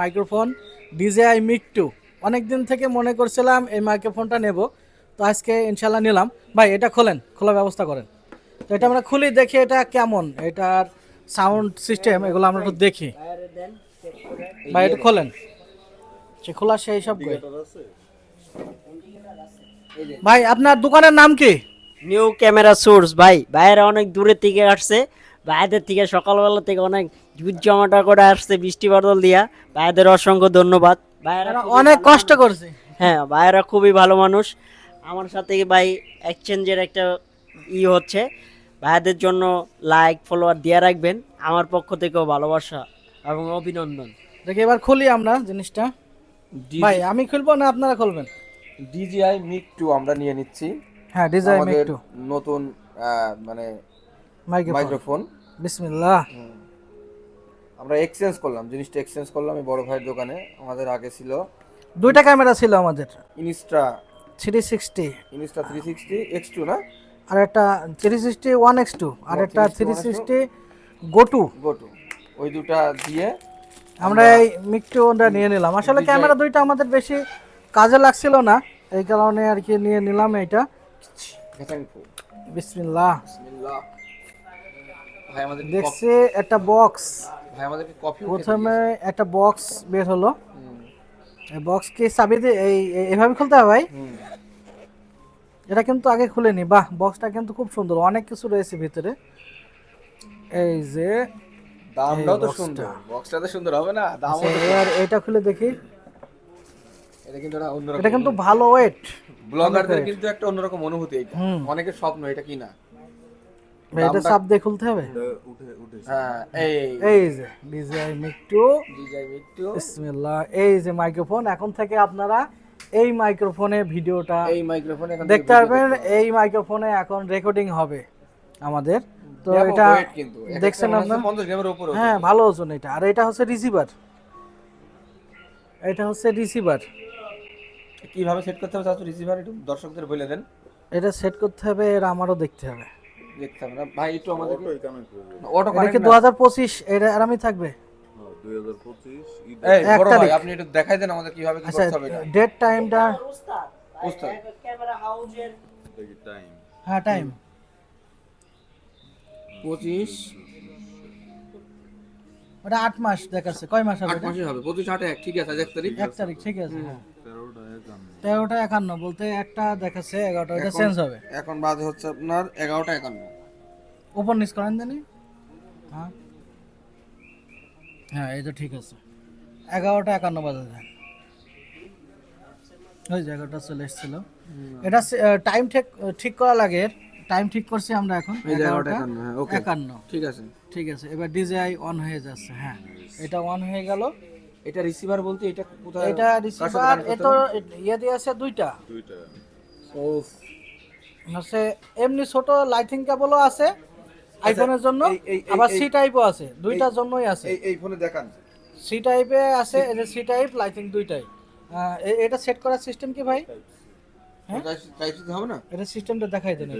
Microphone, DJI মিক two. অনেক দিন থেকে মনে করছিলাম এই মাইক্রোফোনটা নেব, তো আজকে ইনশাল্লাহ নিলাম। ভাই, এটা খোলেন, খোলার ব্যবস্থা করেন। তো এটা আমরা খুলি, দেখি এটা কেমন, এটার সাউন্ড সিস্টেম, এগুলো আমরা একটু দেখি। ভাই, এটা খোলেন। সে খোলা সেই সব ভাই, আপনার দোকানের নাম কি? নিউ ক্যামেরা সোর্স ভাই। ভাইয়েরা অনেক দূরের থেকে আসছে ভাইদের থেকে সকালবেলা থেকে অনেক জুট জমাটা করে আসছে বৃষ্টি বাদল দিয়া। ভাইদের অসংখ্য ধন্যবাদ। ভাইয়েরা অনেক কষ্ট করছে। হ্যাঁ ভাইয়েরা খুবই ভালো মানুষ। আমার সাথে ভাই এক্সচেঞ্জের একটা ই হচ্ছে। ভাইদের জন্য লাইক ফলোয়ার দিয়ে রাখবেন। আমার পক্ষ থেকেও ভালোবাসা এবং অভিনন্দন। দেখি এবার খুলি আমরা জিনিসটা। ভাই আমি খুলবো না আপনারা খুলবেন? ডিজিআই মিক টু আমরা নিয়ে নিচ্ছি। হ্যাঁ ডিজাইন আমাদের একটু নতুন মানে মাইক্রোফোন। বিসমিল্লাহ। আমরা এক্সচেঞ্জ করলাম জিনিসটা এক্সচেঞ্জ করলাম এই বড় ভাইয়ের দোকানে। আমাদের আগে ছিল দুইটা ক্যামেরা ছিল আমাদের। Insta three sixty Insta three sixty X two না? আর একটা three sixty one X two আর একটা 360 three sixty go two go two ওই দুটা দিয়ে আমরা এই মিকটুটা নিয়ে নিলাম। আসলে ক্যামেরা দুইটা আমাদের বেশি কাজে লাগছিল না। এই কারণে আর কি নিয়ে নিলাম এটা। বিসমিল্লাহ। বিসমিল্লাহ। ভাই আমাদের দেখছি একটা বক্স ভাই আমাদেরকে কফি প্রথমে একটা বক্স বের হলো। এই বক্স কি চাবি দিয়ে এই এভাবে খুলতে হবে ভাই? এটা কিন্তু আগে খুলেনি। বাহ বক্সটা কিন্তু খুব সুন্দর। অনেক কিছু রয়েছে ভিতরে। এই যে দামটাও তো সুন্দর। বক্সটা তো সুন্দর হবে না? দাম আচ্ছা, এবার এটা খুলে দেখি। এটা কিন্তু এটা কিন্তু ভালো ওয়েট ব্লগারদের কিন্তু একটা অন্যরকম অনুভূতি এটা। অনেকের স্বপ্ন এটা কি না এটা চাপ দিয়ে খুলতে হবে? হ্যাঁ এই। যে ডিজাই একটু বিসমিল্লাহ। এই যে মাইক্রোফোন এখন থেকে আপনারা এই মাইক্রোফোনে ভিডিওটা এই মাইক্রোফোন এখন দেখতে পারবেন এই মাইক্রোফোনে এখন রেকর্ডিং হবে আমাদের। তো এটা দেখছেন আপনার? 50 গ্রামের উপরে হ্যাঁ ভালো ওজন এটা। আর এটা হচ্ছে রিসিভার এটা হচ্ছে রিসিভার কীভাবে সেট করতে হবে? রিসিভার একটু দর্শকদের বলে দেন। এটা সেট করতে হবে এর আমারও দেখতে হবে। দেখতে হবে না। ভাই একটু আমাদের অটো এটা দু হাজার পঁচিশ? এটা আরামই থাকবে। এই এক বড় ভাই তারিখ। আপনি একটু দেখাই দেন আমাদের কীভাবে কি করতে হবে ডেট টাইমটা বুঝতে ক্যামেরা হাউজের হ্যাঁ টাইম 25 ওটা আট মাস দেখাচ্ছে। কয় মাস হবে আট এটা? মাসে হবে। 25 8 এক ঠিক আছে এক তারিখ। এক তারিখ ঠিক আছে। হ্যাঁ তেরোটা একান্ন বলতে একটা দেখাচ্ছে এগারোটা এখন- চেঞ্জ হবে। এখন বাজে হচ্ছে আপনার 11টা 51 উপর নিচ করেন জানি হ্যাঁ। হ্যাঁ এই তো ঠিক আছে। এগারোটা একান্ন বাজে দেন। ওই জায়গাটা চলে এসেছিল। এটা টাইম ঠিক ঠিক করা লাগে। টাইম ঠিক করছি আমরা এখন। এই যে 11টা এগারোটা 51 হ্যাঁ ওকে একান্ন। ঠিক আছে। ঠিক আছে এবার ডিজেআই অন হয়ে যাচ্ছে হ্যাঁ। এটা অন হয়ে গেল। এটা রিসিভার বলতে এটা কোথায়? এটা রিসিভার এটা হবে? ইয়ে দিয়ে আছে দুইটা। দুইটা। ও হচ্ছে এমনি ছোট লাইটিং কেবলও আছে আইফোনের জন্য এই- এই- আবার সি টাইপও আছে দুইটার জন্যই আছে। এই এই ফোনে দেখান। সি টাইপে আছে এই যে সি টাইপ লাইটিং দুইটাই এটা সেট করার সিস্টেম কি ভাই? হ্যাঁ? হবে না? এটা সিস্টেমটা দেখাই দেন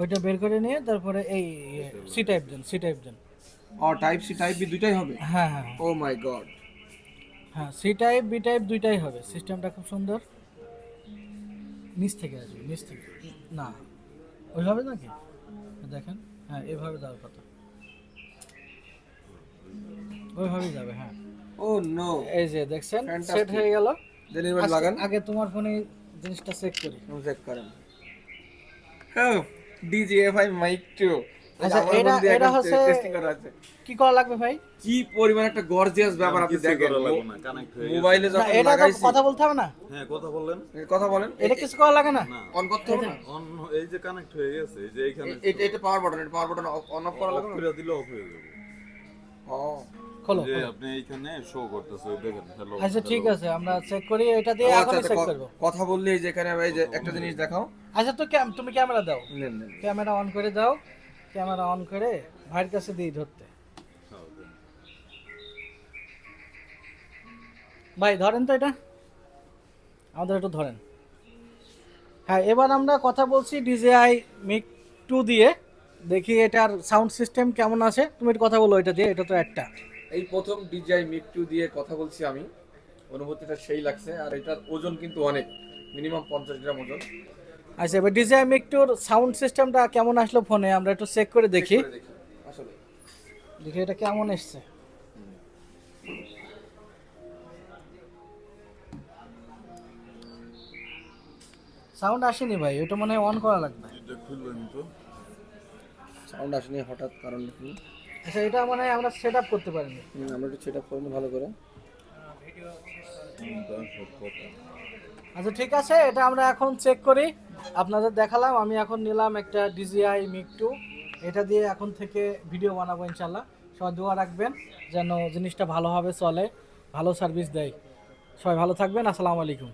ওইটা বের করে নিয়ে তারপরে এই সি টাইপ দেন সি টাইপ দেন। ও টাইপ সি টাইপ বি দুইটাই হবে? হ্যাঁ হ্যাঁ ও মাই গড হ্যাঁ সি টাইপ বি টাইপ দুইটাই হবে। সিস্টেমটা খুব সুন্দর। নিচ থেকে আসবে নিচ থেকে। না ওইভাবে নাকি দেখেন হ্যাঁ এভাবে যাওয়ার কথা। ওইভাবেই যাবে হ্যাঁ। ও নো এই যে দেখছেন সেট হয়ে গেল। ডেলিভারি লাগান আগে তোমার ফোনে জিনিসটা চেক করি। চেক করেন। হ্যাঁ ডিজিএফআই মাইক টু আচ্ছা, এটা- এটা হচ্ছে- টেস্টিং করা আছে। কি করা লাগবে ভাই? কি পরিমাণ একটা গর্জিয়াস ব্যাপার আপনি দেখেন? মোবাইলে যখন এটা কথা বলতে হবে না। হ্যাঁ কথা বললেন। কথা বলেন। এটা কিছু করা লাগে না? অন করতে হবে না? অন এই যে কানেক্ট হয়ে গেছে এই যে এখানে এটা এটা পাওয়ার বাটন এটা পাওয়ার বাটন অন অফ করা লাগবে না? করে দিলে অফ হয়ে যাবে। ও। খোলো। আপনি এইখানে শো করতেছে দেখেন হ্যালো আচ্ছা ঠিক আছে আমরা চেক করি এটা দিয়ে আচ্ছা, এখনই আচ্ছা, চেক কথা বললে এই যে এখানে এই যে একটা জিনিস দেখাও। আচ্ছা তো তুমি ক্যামেরা দাও। ক্যামেরা অন করে দাও। ক্যামেরা অন করে ভাইয়ের কাছে দিই ধরতে। ভাই, ধরেন তো এটা? আমাদের একটু ধরেন। হ্যাঁ এবার আমরা কথা বলছি ডিজেআই মিক টু দিয়ে। দেখি এটার সাউন্ড সিস্টেম কেমন আছে। তুমি কথা বলো এটা দিয়ে, এটা তো একটা। এই প্রথম ডিজাই মিক টু দিয়ে কথা বলছি আমি। অনুভূতিটা সেই লাগছে, আর এটার ওজন কিন্তু অনেক। মিনিমাম পঞ্চাশ গ্রাম ওজন। আচ্ছা এবার ডিজে মিকটুর সাউন্ড সিস্টেমটা কেমন আসলো ফোনে আমরা একটু চেক করে দেখি। দেখি আসলে। দেখি এটা কেমন এসছে। সাউন্ড আসেনি ভাই ওটা মনে হয় অন করা লাগবে। সাউন্ড আসেনি হঠাৎ কারণ কি? আচ্ছা এটা মানে আমরা সেট আপ করতে পারিনি। আমরা একটু সেট আপ করব ভালো করে। কথা আচ্ছা ঠিক আছে, এটা আমরা এখন চেক করি। আপনাদের দেখালাম, আমি এখন নিলাম একটা ডিজিআই মিক টু এটা দিয়ে এখন থেকে ভিডিও বানাবো ইনশাল্লাহ সবাই দোয়া রাখবেন যেন জিনিসটা ভালোভাবে চলে, ভালো সার্ভিস দেয়। সবাই ভালো থাকবেন, আসসালামু আলাইকুম।